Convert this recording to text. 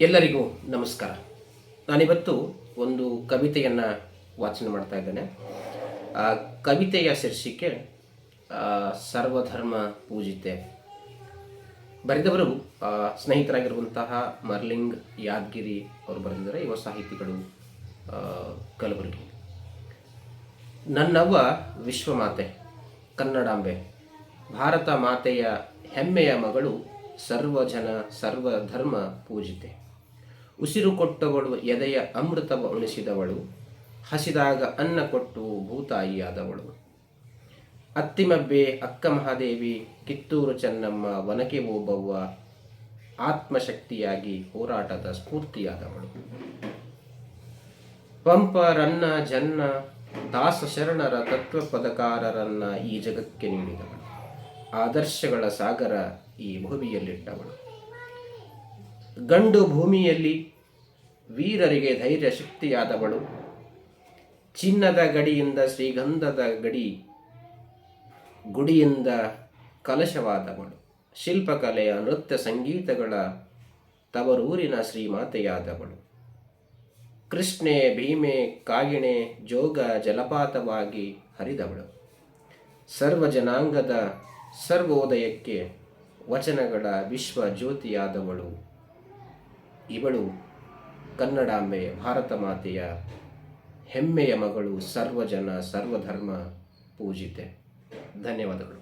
ಎಲ್ಲರಿಗೂ ನಮಸ್ಕಾರ. ನಾನಿವತ್ತು ಒಂದು ಕವಿತೆಯನ್ನು ವಾಚನ ಮಾಡ್ತಾ ಇದ್ದೇನೆ. ಆ ಕವಿತೆಯ ಶೀರ್ಷಿಕೆ ಸರ್ವಧರ್ಮ ಪೂಜಿತೆ. ಬರೆದವರು ಸ್ನೇಹಿತರಾಗಿರುವಂತಹ ಮರ್ಲಿಂಗ್ ಯಾದಗಿರಿ ಅವರು ಬರೆದಿದ್ದಾರೆ. ಯುವ ಸಾಹಿತಿಗಳು ಕಲಬುರಗಿ. ನನ್ನವ್ವ ವಿಶ್ವಮಾತೆ, ಕನ್ನಡಾಂಬೆ. ಭಾರತ ಮಾತೆಯ ಹೆಮ್ಮೆಯ ಮಗಳು ಸರ್ವಜನ ಸರ್ವಧರ್ಮ ಪೂಜಿತೆ. ಉಸಿರು ಕೊಟ್ಟವಳು ಎದೆಯ ಅಮೃತವ ಉಣಿಸಿದವಳು ಹಸಿದಾಗ ಅನ್ನ ಕೊಟ್ಟು ಭೂತಾಯಿಯಾದವಳು. ಅತ್ತಿಮಬ್ಬೆ ಅಕ್ಕ ಮಹಾದೇವಿ, ಕಿತ್ತೂರು ಚೆನ್ನಮ್ಮ ಒನಕೆ ಓಬವ್ವ ಆತ್ಮಶಕ್ತಿಯಾಗಿ ಹೋರಾಟದ ಸ್ಫೂರ್ತಿಯಾದವಳು. ಪಂಪ ರನ್ನ ಜನ್ನ, ದಾಸ ಶರಣರ ತತ್ವ ಪದಕಾರರನ್ನ ಈ ಜಗಕ್ಕೆ ನೀಡಿದವಳು. ಆದರ್ಶಗಳ ಸಾಗರ ಈ ಭೂಮಿಯಲ್ಲಿಟ್ಟವಳು ಗಂಡು ಭೂಮಿಯಲ್ಲಿ ವೀರರಿಗೆ ಧೈರ್ಯ ಶಕ್ತಿಯಾದವಳು. ಚಿನ್ನದ ಗಡಿಯಿಂದ ಶ್ರೀಗಂಧದ ಗಡಿ, ಗುಡಿಯಿಂದ ಕಲಶವಾದವಳು. ಶಿಲ್ಪಕಲೆಯ ನೃತ್ಯ ಸಂಗೀತಗಳ ತವರೂರಿನ ಶ್ರೀಮಾತೆಯಾದವಳು. ಕೃಷ್ಣೆ, ಭೀಮೆ, ಕಾಗಿಣೆ, ಜೋಗ, ಜಲಪಾತವಾಗಿ ಹರಿದವಳು. ಸರ್ವ ಜನಾಂಗದ ಸರ್ವೋದಯಕ್ಕೆ ವಚನಗಳ ವಿಶ್ವ ಜ್ಯೋತಿಯಾದವಳು ಇವಳು ಕನ್ನಡಾಂಬೆ ಭಾರತ ಮಾತೆಯ ಹೆಮ್ಮೆಯ ಮಗಳು ಸರ್ವಜನ ಸರ್ವಧರ್ಮ ಪೂಜಿತೆ. ಧನ್ಯವಾದಗಳು.